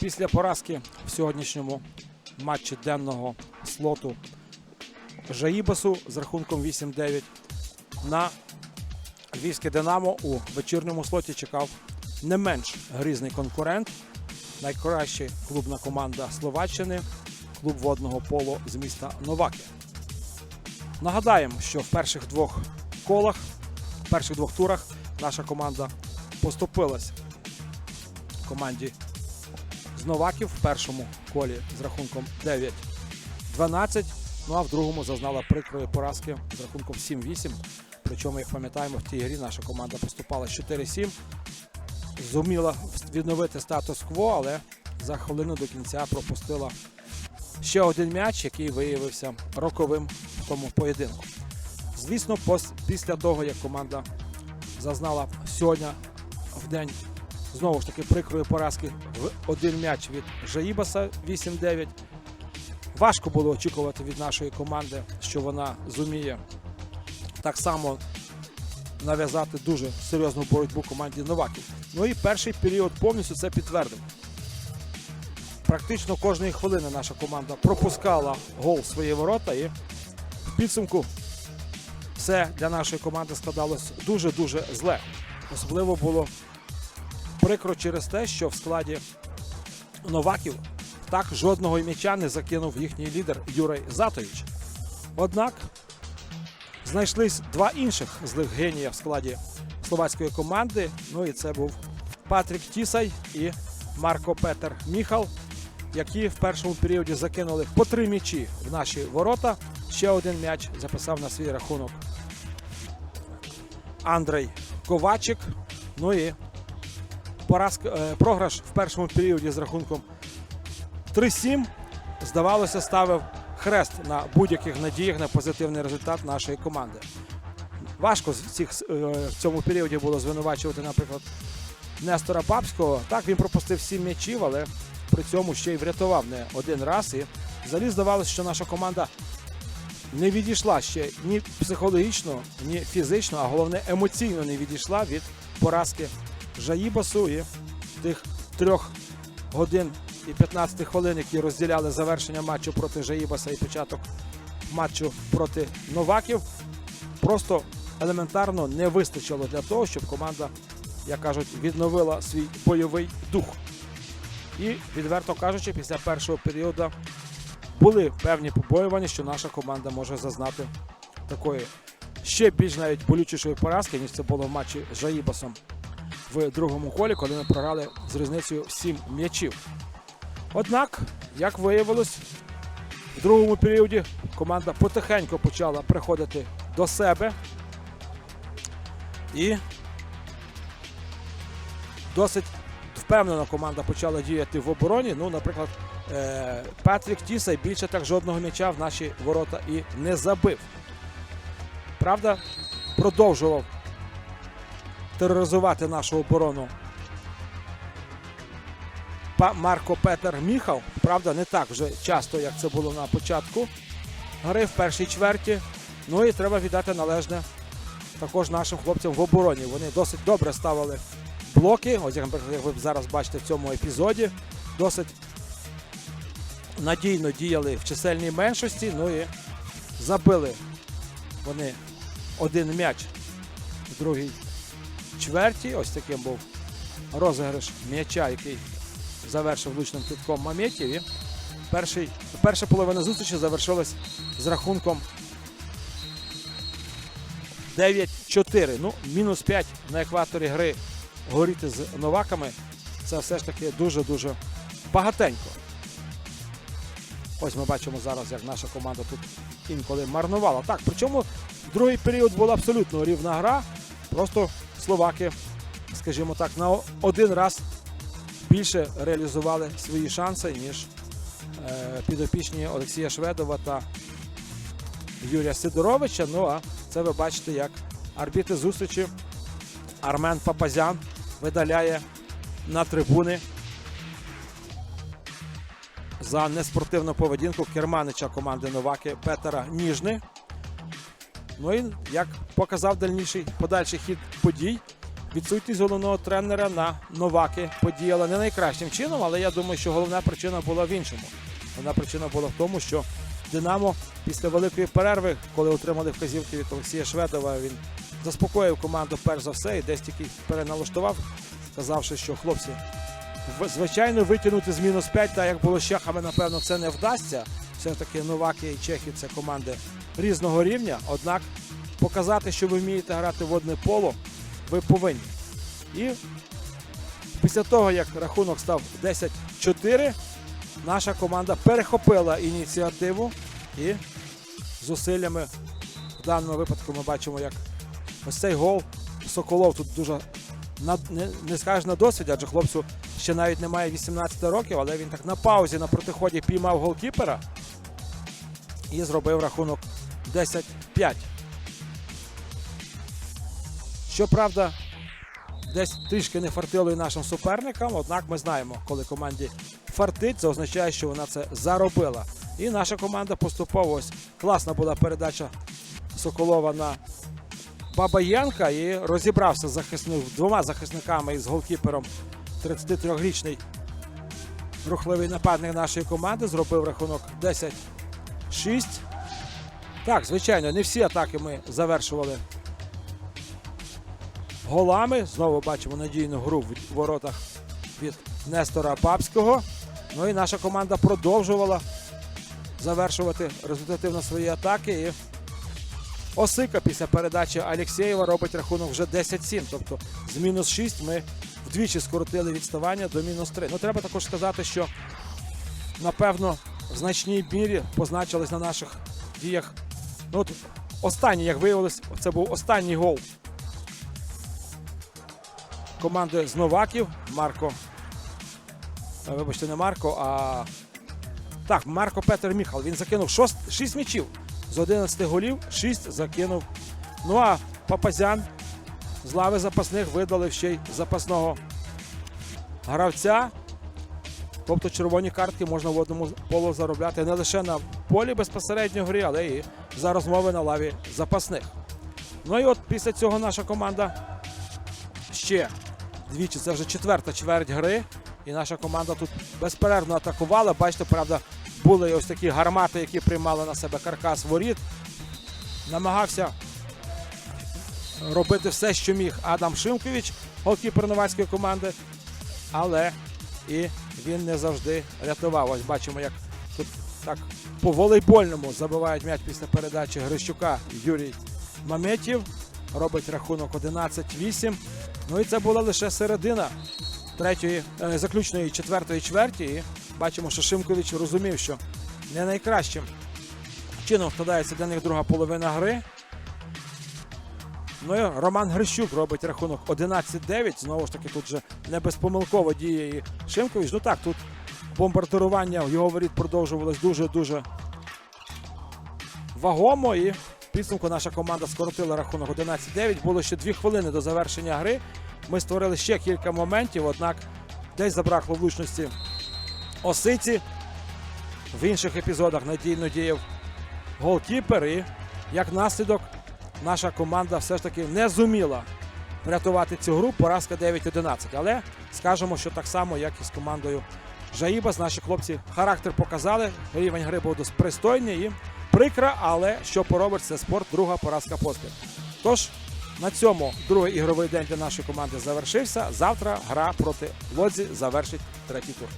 Після поразки в сьогоднішньому матчі денного слоту Жаїбасу з рахунком 8-9 на Львівське Динамо у вечірньому слоті чекав не менш грізний конкурент. Найкраща клубна команда Словаччини, клуб водного поло з міста Новаки. Нагадаємо, що в перших двох колах, в перших двох турах наша команда поступилась команді з Новаків в першому колі з рахунком 9-12. Ну а в другому зазнала прикрої поразки з рахунком 7-8. Причому, як пам'ятаємо, в тій грі наша команда поступала 4-7. Зуміла відновити статус-кво, але за хвилину до кінця пропустила ще один м'яч, який виявився роковим в тому поєдинку. Звісно, після того, як команда зазнала сьогодні в день знову ж таки прикрої поразки в один м'яч від Жаїбаса 8-9. Важко було очікувати від нашої команди, що вона зуміє так само нав'язати дуже серйозну боротьбу команді Новаків. Ну і перший період повністю це підтвердив. Практично кожної хвилини наша команда пропускала гол в свої ворота і в підсумку все для нашої команди складалось дуже-дуже зле. Особливо було прикро через те, що в складі Новаків так жодного м'яча не закинув їхній лідер Юрій Затович. Однак знайшлись два інших злих генія в складі словацької команди. Ну і це був Патрік Тісай і Марко Петер Міхал, які в першому періоді закинули по три м'ячі в наші ворота. Ще один м'яч записав на свій рахунок Андрей Ковачик. Ну і поразка, е, програш в першому періоді з рахунком 3-7, здавалося, ставив хрест на будь-яких надіях на позитивний результат нашої команди. Важко цих, е, в цьому періоді було звинувачувати, наприклад, Нестора Папського. Так, він пропустив 7 м'ячів, але при цьому ще й врятував не один раз. І взагалі здавалося, що наша команда не відійшла ще ні психологічно, ні фізично, а головне емоційно не відійшла від поразки Жаїбасу і тих трьох годин і 15 хвилин, які розділяли завершення матчу проти Жаїбаса і початок матчу проти Новаків, просто елементарно не вистачило для того, щоб команда, як кажуть, відновила свій бойовий дух. І, відверто кажучи, після першого періоду були певні побоювання, що наша команда може зазнати такої ще більш навіть болючішої поразки, ніж це було в матчі з Жаїбасом в другому колі, коли ми програли з різницею в 7 м'ячів. Однак, як виявилось, в другому періоді команда потихеньку почала приходити до себе і досить впевнено команда почала діяти в обороні. Ну, наприклад, е, Патрік Тісай більше так жодного м'яча в наші ворота і не забив. Правда, продовжував тероризувати нашу оборону Марко Петер Міхал. Правда, не так вже часто, як це було на початку гри в першій чверті. Ну і треба віддати належне також нашим хлопцям в обороні. Вони досить добре ставили блоки. Ось як, ви зараз бачите в цьому епізоді. Досить надійно діяли в чисельній меншості. Ну і забили вони один м'яч в другій чверті. Ось таким був розіграш м'яча, який завершив влучним китком Маметів. Перший, перша половина зустрічі завершилась з рахунком 9-4. Ну, мінус 5 на екваторі гри горіти з новаками. Це все ж таки дуже-дуже багатенько. Ось ми бачимо зараз, як наша команда тут інколи марнувала. Так, причому другий період була абсолютно рівна гра. Просто словаки, скажімо так, на один раз більше реалізували свої шанси, ніж е, підопічні Олексія Шведова та Юрія Сидоровича. Ну а це ви бачите, як арбітр зустрічі Армен Папазян видаляє на трибуни за неспортивну поведінку керманича команди Новаки Петера Ніжни. Ну і як показав дальніший подальший хід подій, відсутність головного тренера на новаки подіяла не найкращим чином, але я думаю, що головна причина була в іншому. Головна причина була в тому, що Динамо після великої перерви, коли отримали вказівки від Олексія Шведова, він заспокоїв команду перш за все і десь тільки переналаштував, сказавши, що хлопці, звичайно, витягнути з мінус 5, так як було з чехами, напевно, це не вдасться. Все-таки Новаки і Чехи це команди різного рівня. Однак показати, що ви вмієте грати водне поло, ви повинні. І після того, як рахунок став 10-4, наша команда перехопила ініціативу і зусиллями в даному випадку ми бачимо, як ось цей гол Соколов тут дуже не, не скажеш на досвіді, адже хлопцю ще навіть немає 18 років, але він так на паузі на протиході піймав голкіпера і зробив рахунок 10-5. Щоправда, десь трішки не фартило і нашим суперникам, однак ми знаємо, коли команді фартить, це означає, що вона це заробила. І наша команда поступово ось класна була передача Соколова на Бабаєнка і розібрався з захисник, двома захисниками із голкіпером 33-річний рухливий нападник нашої команди. Зробив рахунок 10-6. Так, звичайно, не всі атаки ми завершували голами. Знову бачимо надійну гру в воротах від Нестора Бабського. Ну і наша команда продовжувала завершувати результативно свої атаки. І Осика після передачі Алєксєєва робить рахунок вже 10-7. Тобто з мінус 6 ми вдвічі скоротили відставання до мінус 3. Ну треба також сказати, що напевно в значній мірі позначились на наших діях. Ну, от останній, як виявилось, це був останній гол команди з Новаків. Марко. е, Вибачте, не Марко, а. Так, Марко Петер Міхал. Він закинув 6 м'ячів. З 11 голів 6 закинув. Ну а Папазян з лави запасних видали ще й запасного гравця. Тобто червоні картки можна в водному полу заробляти не лише на полі безпосередньо грі, але і за розмови на лаві запасних. Ну і от після цього наша команда ще двічі. Це вже четверта чверть гри. І наша команда тут безперервно атакувала. Бачите, правда, були ось такі гармати, які приймали на себе каркас воріт. Намагався робити все, що міг Адам Шимкович, голкіпер новацької команди. Але і він не завжди рятував. Ось бачимо, як тут так по волейбольному забивають м'яч після передачі Грищука Юрій Маметів. Робить рахунок 11-8. Ну і це була лише середина третьої, е, заключної четвертої чверті. І бачимо, що Шимкович розумів, що не найкращим чином вкладається для них друга половина гри. Ну і Роман Грищук робить рахунок 11-9. Знову ж таки, тут же не безпомилково діє і Шимкович. Ну так, тут бомбардирування його воріт продовжувалось дуже-дуже вагомо. І в підсумку наша команда скоротила рахунок 11-9. Було ще дві хвилини до завершення гри. Ми створили ще кілька моментів, однак десь забракло влучності Осиці. В інших епізодах надійно діяв голкіпер. І як наслідок наша команда все ж таки не зуміла врятувати цю гру. Поразка 9-11. Але скажемо, що так само, як і з командою Жаїбас, наші хлопці характер показали. Рівень гри був пристойний і прикра, але що поробиш, це спорт, друга поразка поспіль. Тож на цьому другий ігровий день для нашої команди завершився. Завтра гра проти Лодзі завершить третій тур.